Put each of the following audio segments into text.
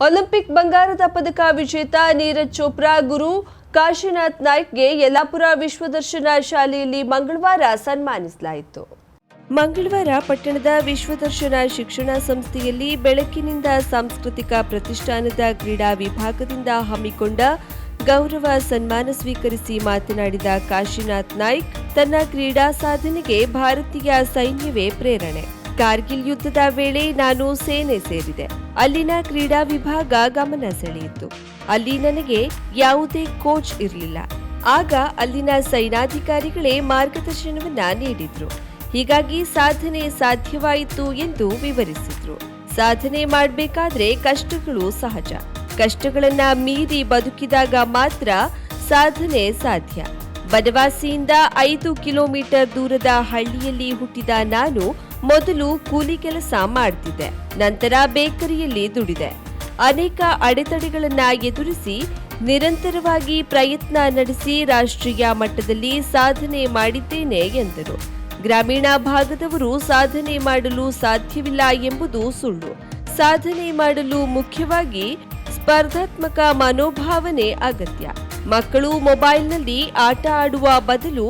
Olympic ಬಂಗಾರದ ಪದಕ ವಿಜೇತ ನೀರಜ್ ಚೋಪ್ರಾ ಗುರು ಕಾಶಿನಾಥ್ ನಾಯ್ಕ್ಗೆ ಯಲ್ಲಾಪುರ ವಿಶ್ವದರ್ಶನ ಶಾಲೆಯಲ್ಲಿ ಮಂಗಳವಾರ ಸನ್ಮಾನಿಸಲಾಯಿತು. ಮಂಗಳವಾರ ಪಟ್ಟಣದ ವಿಶ್ವದರ್ಶನ ಶಿಕ್ಷಣ ಸಂಸ್ಥೆಯಲ್ಲಿ ಬೆಳಕಿನಿಂದ ಸಾಂಸ್ಕೃತಿಕ ಪ್ರತಿಷ್ಠಾನದ ಕ್ರೀಡಾ ವಿಭಾಗದಿಂದ ಹಮ್ಮಿಕೊಂಡ ಗೌರವ ಸನ್ಮಾನ ಸ್ವೀಕರಿಸಿ ಮಾತನಾಡಿದ ಕಾಶಿನಾಥ್ ನಾಯ್ಕ್, ತನ್ನ ಕ್ರೀಡಾ ಸಾಧನೆಗೆ ಭಾರತೀಯ ಸೈನ್ಯವೇ ಪ್ರೇರಣೆ. ಕಾರ್ಗಿಲ್ ಯುದ್ಧದ ವೇಳೆ ನಾನು ಸೇನೆ ಸೇರಿದೆ. ಅಲ್ಲಿನ ಕ್ರೀಡಾ ವಿಭಾಗ ಗಮನ ಸೆಳೆಯಿತು. ಅಲ್ಲಿ ನನಗೆ ಯಾವುದೇ ಕೋಚ್ ಇರಲಿಲ್ಲ. ಆಗ ಅಲ್ಲಿನ ಸೈನಾಧಿಕಾರಿಗಳೇ ಮಾರ್ಗದರ್ಶನವನ್ನ ನೀಡಿದ್ರು. ಹೀಗಾಗಿ ಸಾಧನೆ ಸಾಧ್ಯವಾಯಿತು ಎಂದು ವಿವರಿಸಿದ್ರು. ಸಾಧನೆ ಮಾಡಬೇಕಾದ್ರೆ ಕಷ್ಟಗಳು ಸಹಜ. ಕಷ್ಟಗಳನ್ನ ಮೀರಿ ಬದುಕಿದಾಗ ಮಾತ್ರ ಸಾಧನೆ ಸಾಧ್ಯ. ಬನವಾಸಿಯಿಂದ ಐದು ಕಿಲೋಮೀಟರ್ ದೂರದ ಹಳ್ಳಿಯಲ್ಲಿ ಹುಟ್ಟಿದ ನಾನು ಮೊದಲು ಕೂಲಿ ಕೆಲಸ ಮಾಡ್ತಿದ್ದೆ, ನಂತರ ಬೇಕರಿಯಲ್ಲಿ ದುಡಿದೆ. ಅನೇಕ ಅಡೆತಡೆಗಳನ್ನ ಎದುರಿಸಿ ನಿರಂತರವಾಗಿ ಪ್ರಯತ್ನ ನಡೆಸಿ ರಾಷ್ಟ್ರೀಯ ಮಟ್ಟದಲ್ಲಿ ಸಾಧನೆ ಮಾಡಿದ್ದೇನೆ ಎಂದರು. ಗ್ರಾಮೀಣ ಭಾಗದವರು ಸಾಧನೆ ಮಾಡಲು ಸಾಧ್ಯವಿಲ್ಲ ಎಂಬುದು ಸುಳ್ಳು. ಸಾಧನೆ ಮಾಡಲು ಮುಖ್ಯವಾಗಿ ಸ್ಪರ್ಧಾತ್ಮಕ ಮನೋಭಾವನೆ ಅಗತ್ಯ. ಮಕ್ಕಳು ಮೊಬೈಲ್ನಲ್ಲಿ ಆಟ ಆಡುವ ಬದಲು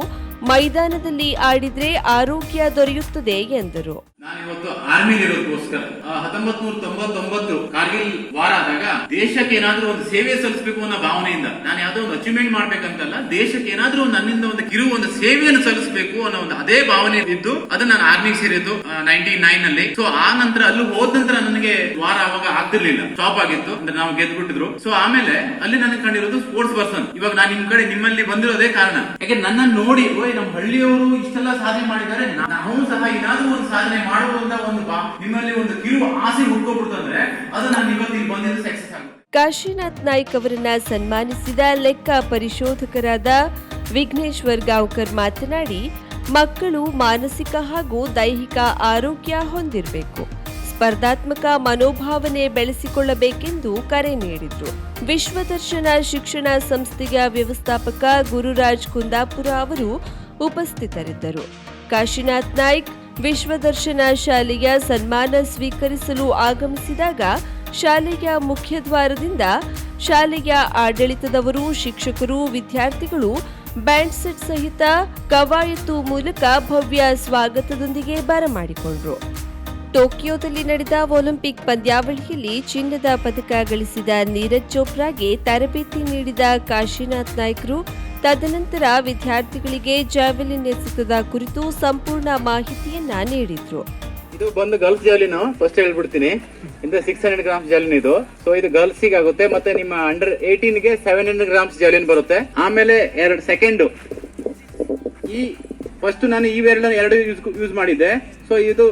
ಮೈದಾನದಲ್ಲಿ ಆಡಿದರೆ ಆರೋಗ್ಯ ದೊರೆಯುತ್ತದೆ ಎಂದರು. ನಾನು ಇವತ್ತು ಆರ್ಮಿ ಇರೋದಕ್ಕೋಸ್ಕರ ಹತ್ತೊಂಬತ್ ನೂರ ತೊಂಬತ್ತೊಂಬತ್ತು ಕಾರ್ಗಿಲ್ ವಾರ ಆದಾಗ ದೇಶಕ್ಕೆ ಏನಾದ್ರೂ ಒಂದು ಸೇವೆ ಸಲ್ಲಿಸಬೇಕು ಅನ್ನೋ ಭಾವನೆಯಿಂದ, ನಾನು ಯಾವ್ದೋ ಒಂದು ಅಚೀವ್ಮೆಂಟ್ ಮಾಡ್ಬೇಕಂತಲ್ಲ, ದೇಶಕ್ಕೆ ಏನಾದ್ರೂ ನನ್ನಿಂದ ಒಂದು ಕಿರು ಒಂದು ಸೇವೆಯನ್ನು ಸಲ್ಲಿಸಬೇಕು ಅನ್ನೋ ಒಂದು ಅದೇ ಭಾವನೆ ಇದ್ದು, ಅದನ್ನ ನಾನು ಆರ್ಮಿಗೆ ಸೇರಿದ್ದು ನೈನ್ಟಿ ನೈನ್ ಅಲ್ಲಿ ಸೊ ಆ ನಂತರ, ಅಲ್ಲಿ ಹೋದ ನಂತರ ನನಗೆ ವಾರ ಅವಾಗ ಆಗ್ತಿರ್ಲಿಲ್ಲ. ಸ್ಟಾಪ್ ಆಗಿತ್ತು. ಅಂದ್ರೆ ನಾವು ಗೆದ್ಬಿಟ್ಟಿದ್ರು. ಸೊ ಆಮೇಲೆ ಅಲ್ಲಿ ನನಗೆ ಕಂಡಿರೋದು ಸ್ಪೋರ್ಟ್ಸ್ ಪರ್ಸನ್ ಇವಾಗ ನಾನು ನಿಮ್ ಕಡೆ ನಿಮ್ಮಲ್ಲಿ ಬಂದಿರೋದೇ ಕಾರಣ. ಯಾಕೆ ನನ್ನ ನೋಡಿ, ಓಯ್ ನಮ್ಮ ಹಳ್ಳಿಯವರು ಇಷ್ಟೆಲ್ಲ ಸಾಧನೆ ಮಾಡಿದ್ದಾರೆ. ನಾವು ಸಹ ಏನಾದ್ರೂ ಒಂದು ಸಾಧನೆ ಮಾಡುವುದು ಒಂದು ನಿಮ್ಮಲ್ಲಿ ಒಂದು ಕಿರು ಆಸೆ ಅದು ನಾನು ಸಕ್ಸಸ್ ಕಾಶಿನಾಥ್ ನಾಯ್ಕ್ ಅವರನ್ನ ಸನ್ಮಾನಿಸಿದ ಲೆಕ್ಕ ಪರಿಶೋಧಕರಾದ ವಿಘ್ನೇಶ್ವರ್ ಗಾವ್ಕರ್ ಮಾತನಾಡಿ, ಮಕ್ಕಳು ಮಾನಸಿಕ ಹಾಗೂ ದೈಹಿಕ ಆರೋಗ್ಯ ಹೊಂದಿರಬೇಕು. ಸ್ಪರ್ಧಾತ್ಮಕ ಮನೋಭಾವನೆ ಬೆಳೆಸಿಕೊಳ್ಳಬೇಕೆಂದು ಕರೆ ನೀಡಿದರು. ವಿಶ್ವದರ್ಶನ ಶಿಕ್ಷಣ ಸಂಸ್ಥೆಯ ವ್ಯವಸ್ಥಾಪಕ ಗುರುರಾಜ್ ಕುಂದಾಪುರ ಅವರು ಉಪಸ್ಥಿತರಿದ್ದರು. ಕಾಶಿನಾಥ್ ನಾಯ್ಕ್ ವಿಶ್ವದರ್ಶನ ಶಾಲೆಯ ಸನ್ಮಾನ ಸ್ವೀಕರಿಸಲು ಆಗಮಿಸಿದಾಗ ಶಾಲೆಯ ಮುಖ್ಯದ್ವಾರದಿಂದ ಶಾಲೆಯ ಆಡಳಿತದವರು, ಶಿಕ್ಷಕರು, ವಿದ್ಯಾರ್ಥಿಗಳು ಬ್ಯಾಂಡ್ ಸೆಟ್ ಸಹಿತ ಕವಾಯತು ಮೂಲಕ ಭವ್ಯ ಸ್ವಾಗತದೊಂದಿಗೆ ಬರಮಾಡಿಕೊಂಡ್ರು. ಟೋಕಿಯೋದಲ್ಲಿ ನಡೆದ ಒಲಿಂಪಿಕ್ ಪಂದ್ಯಾವಳಿಯಲ್ಲಿ ಚಿನ್ನದ ಪದಕ ಗಳಿಸಿದ ನೀರಜ್ ಚೋಪ್ರಾಗೆ ತರಬೇತಿ ನೀಡಿದ ಕಾಶಿನಾಥ್ ನಾಯ್ಕರು, ತದನಂತರ ವಿದ್ಯಾರ್ಥಿಗಳಿಗೆ ಜಾವೆಲಿನ್ ಎಸೆತದ ಕುರಿತು ಸಂಪೂರ್ಣ ಮಾಹಿತಿಯನ್ನ ನೀಡಿದ್ರು. ಇದು ಬಂದು ಗರ್ಲ್ಸ್ ಜಾಲಿನ್ ಫಸ್ಟ್ ಹೇಳ್ಬಿಡ್ತೀನಿ. ಇಂದ ಸಿಕ್ಸ್ ಹಂಡ್ರೆಡ್ ಗ್ರಾಮ್ಸ್ ಜಾಲಿನ್ ಇದು. ಸೊ ಇದು ಗರ್ಲ್ಸ್ ಆಗುತ್ತೆ, ಮತ್ತೆ ನಿಮ್ಮ ಅಂಡರ್ ಏಟೀನ್ಗೆ ಸೆವೆನ್ ಹಂಡ್ರೆಡ್ ಗ್ರಾಮ್ಸ್ ಜಾಲಿನ್ ಬರುತ್ತೆ. ಆಮೇಲೆ ಎರಡು ಸೆಕೆಂಡ್ ಈ ಫಸ್ಟ್ ನಾನು ಈ ವೇರ್ ಎರಡು ಯೂಸ್ ಯೂಸ್ ಮಾಡಿದ್ದೆ. ಸೊ ಇದು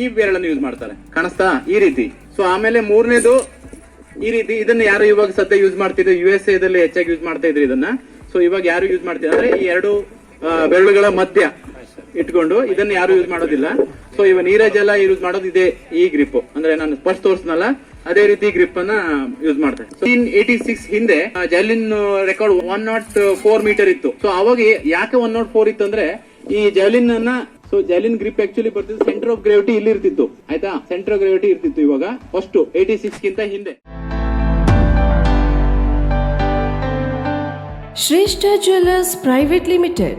ಈ ಬೆರಳನ್ನು ಯೂಸ್ ಮಾಡ್ತಾರೆ. ಕಾಣಿಸ್ತಾ? ಈ ರೀತಿ. ಸೊ ಆಮೇಲೆ ಮೂರನೇದು, ಈ ರೀತಿ ಇದನ್ನ ಯಾರು ಇವಾಗ ಸದ್ಯ ಯೂಸ್ ಮಾಡ್ತಿದ್ರು ಯು ಎಸ್ ಎದಲ್ಲಿ ಹೆಚ್ಚಾಗಿ ಯೂಸ್ ಮಾಡ್ತಾ ಇದ್ರು ಇದನ್ನ. ಸೊ ಇವಾಗ ಯಾರು ಯೂಸ್ ಮಾಡ್ತಿದ್ದಾರೆ ಅಂದ್ರೆ ಈ ಎರಡು ಬೆರಳುಗಳ ಮಧ್ಯ ಇಟ್ಕೊಂಡು ಇದನ್ನ ಯಾರು ಯೂಸ್ ಮಾಡೋದಿಲ್ಲ. ಸೊ ಇವ ನೀರಜ್ ಎಲ್ಲ ಯೂಸ್ ಮಾಡೋದು ಇದೇ ಈ ಗ್ರಿಪ್ ಅಂದ್ರೆ ನಾನು ಫಸ್ಟ್ ತೋರಿಸ್ನಲ್ಲ, ಅದೇ ರೀತಿ ಗ್ರಿಪ್ ಅನ್ನ ಯೂಸ್ ಮಾಡ್ತಾರೆ. ಏಟಿ ಸಿಕ್ಸ್ ಹಿಂದೆ javelin record one naught four meter ಇತ್ತು. ಸೊ ಅವಾಗ ಯಾಕೆ ಒನ್ ನಾಟ್ ಫೋರ್ ಇತ್ತು ಅಂದ್ರೆ, ಈ ಜಾಲಿನ್ ಅನ್ನ ಸೊ ಜೈಲಿನ್ ಗ್ರಿಪ್ ಆಕ್ಚುಲಿ ಬರ್ತಿದ್ದು ಸೆಂಟರ್ ಆಫ್ ಗ್ರಾವಿಟಿ ಇಲ್ಲಿ ಇರ್ತಿತ್ತು. ಆಯ್ತಾ? ಸೆಂಟರ್ ಆಫ್ ಗ್ರಾವಿಟಿ ಇರ್ತಿತ್ತು ಇವಾಗ. ಫಸ್ಟ್ ಏಟಿ ಸಿಕ್ಸ್ ಗಿಂತ ಹಿಂದೆ. Shreshta jewellers private limited